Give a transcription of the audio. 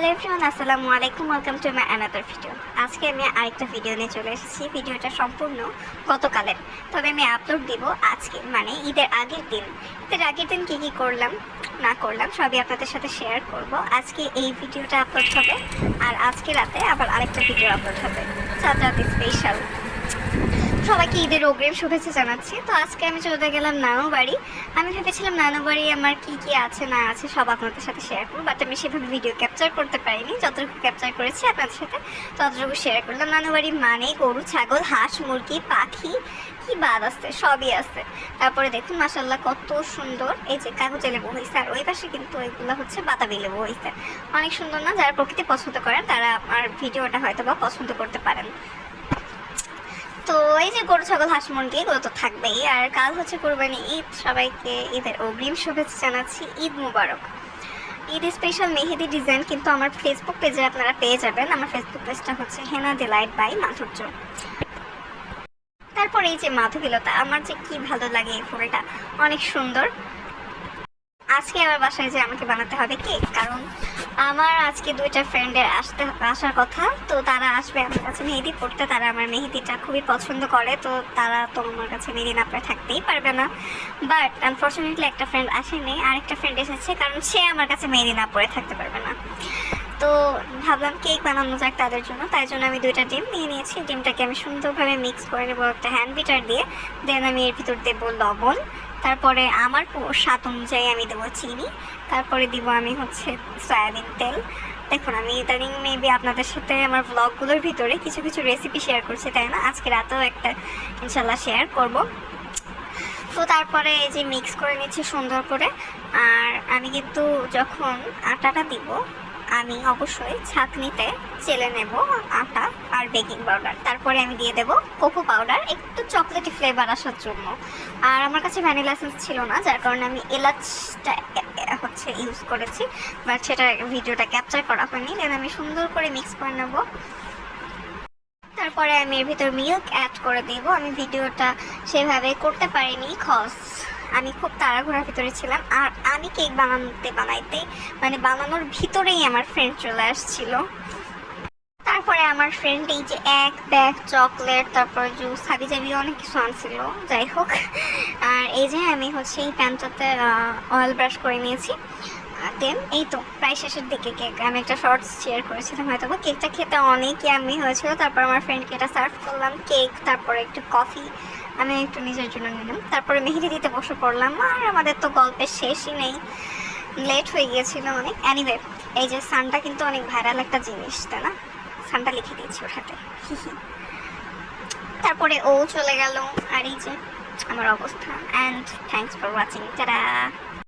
Hello everyone আসসালামু আলাইকুম welcome to my another video আজকে আমি আরেকটা ভিডিও নিয়ে চলে এসেছি। ভিডিওটা সম্পূর্ণ গতকালের। তবে আমি আপলোড দিব আজকে মানে ঈদের আগের দিন। ঈদের আগের দিন কী কী করলাম, না করলাম, সবই আপনাদের সাথে শেয়ার করব। আজকে এই ভিডিওটা আপলোড হবে, আর আজকে রাতে আবার আরেকটা ভিডিও আপলোড হবে। রাতে স্পেশাল সবাইকে ঈদের অগ্রিম শুভেচ্ছা জানাচ্ছি। তো আজকে আমি চলে গেলাম নানু বাড়ি। আমি ভেবেছিলাম নানু বাড়ি আমার কি কি আছে, না আছে সব আপনাদের সাথে শেয়ার করব বাট আমি সেভাবে ভিডিও ক্যাপচার করতে পারিনি, যতটুকু ক্যাপচার করেছি আপনাদের সাথে ততটুকু শেয়ার করলাম। নানু বাড়ি মানে গরু, ছাগল, হাঁস, মুরগি, পাখি, কি বাদ আছে, সবই আছে। তারপরে দেখুন মাসাল্লাহ কত সুন্দর, এই যে কাগজে লেবু হয়েছে, আর ওই পাশে কিন্তু এগুলো হচ্ছে বাতাবি লেবু হয়েছে। অনেক সুন্দর না, যারা প্রকৃতি পছন্দ করেন, তারা আমার ভিডিওটা হয়তো বা পছন্দ করতে পারেন। তো এই যে গরু, ছাগল, হাঁস, মুরগি, এগুলো তো থাকবেই। আর কাল হচ্ছে কোরবানি ঈদ, সবাইকে ঈদের অগ্রিম শুভেচ্ছা জানাচ্ছি। ঈদ মুবারক। ঈদ স্পেশাল মেহেদি ডিজাইন কিন্তু আমার ফেসবুক পেজে আপনারা পেয়ে যাবেন। আমার ফেসবুক পেজটা হচ্ছে হেনা ডিলাইট বাই মাধুর্য। তারপরে এই যে মাধুবিলতা আমার যে কি ভালো লাগে এই ফুলটা, অনেক সুন্দর। আজকে আমার বাসায় যে আমাকে বানাতে হবে কেক, কারণ আমার আজকে দুইটা ফ্রেন্ডের আসতে, আসার কথা, তো তারা আসবে আমার কাছে মেহেদি পড়তে। তারা আমার মেহেদিটা খুবই পছন্দ করে, তো তারা তো আমার কাছে মেহেদি না পরে থাকতেই পারবে না। বাট আনফর্চুনেটলি একটা ফ্রেন্ড আসেনি, আরেকটা ফ্রেন্ড এসেছে, কারণ সে আমার কাছে মেহেদি না পরে থাকতে পারবে না। তো ভাবলাম কেক বানানো যাক তাদের জন্য, তাই জন্য আমি দুইটা ডিম নিয়ে নিয়েছি। ডিমটাকে আমি সুন্দরভাবে মিক্স করে নেব একটা হ্যান্ড বিটার দিয়ে দেন আমি এর ভিতর দেবো লবণ তারপরে আমার স্বাদ অনুযায়ী আমি দেবো চিনি, তারপরে দিব আমি হচ্ছে সয়াবিন তেল। দেখুন, আমি ইদানিং মেবি আপনাদের সাথে আমার ব্লগগুলোর ভিতরে কিছু কিছু রেসিপি শেয়ার করছি, তাই না? আজকে রাতেও একটা ইনশাল্লাহ শেয়ার করব। তো তারপরে এই যে মিক্স করে নিচ্ছি সুন্দর করে, আর আমি কিন্তু যখন আটাটা দিব আমি অবশ্যই ছাঁকনিতে চেলে নেব আটা আর বেকিং পাউডার তারপরে আমি দিয়ে দেব কোকো পাউডার একটু চকলেটি ফ্লেভার আসার জন্য। আর আমার কাছে ভ্যানিলা এসেন্স ছিল না, যার কারণে আমি এলাচটা হচ্ছে ইউজ করেছি। বাট সেটা ভিডিওটা ক্যাপচার করা হয়নি দেন আমি সুন্দর করে মিক্স করে নেব। তারপরে আমি এর ভিতর মিল্ক অ্যাড করে দেব। আমি ভিডিওটা সেভাবে করতে পারিনি খস আমি খুব তাড়াঘোড়ার ভিতরে ছিলাম। আর আমি কেক বানাতে বানাইতে মানে বানানোর ভিতরেই আমার ফ্রেন্ড চলে আসছিল। তারপরে আমার ফ্রেন্ড এই যে এক ব্যাগ চকলেট তারপর জুস হাবি জাবি অনেক কিছু আনছিল, যাই হোক। আর এই যে আমি হচ্ছে এই প্যান্টটাতে অয়েল ব্রাশ করে নিয়েছি। দেন এই তো, প্রায় শেষের দিকে কেক। আমি একটা শর্টস শেয়ার করেছিলাম, হয়তো কেকটা খেতে অনেক আমি হয়েছিল। তারপর আমার ফ্রেন্ডকে এটা সার্ভ করলাম, কেক, তারপরে একটু কফি আমি একটু নিজের জন্য নিলাম। তারপরে মেহেদি দিতে বসে পড়লাম, আর আমাদের তো গল্পের শেষই নেই। লেট হয়ে গিয়েছিল অনেক। অ্যানিওয়ে এই যে সানটা কিন্তু অনেক ভাইরাল একটা জিনিস, তাই না? সানটা লিখে দিয়েছি ওর হাতে। তারপরে ও চলে গেল, আর এই যে আমার অবস্থা। অ্যান্ড থ্যাংকস ফর ওয়াচিং তারা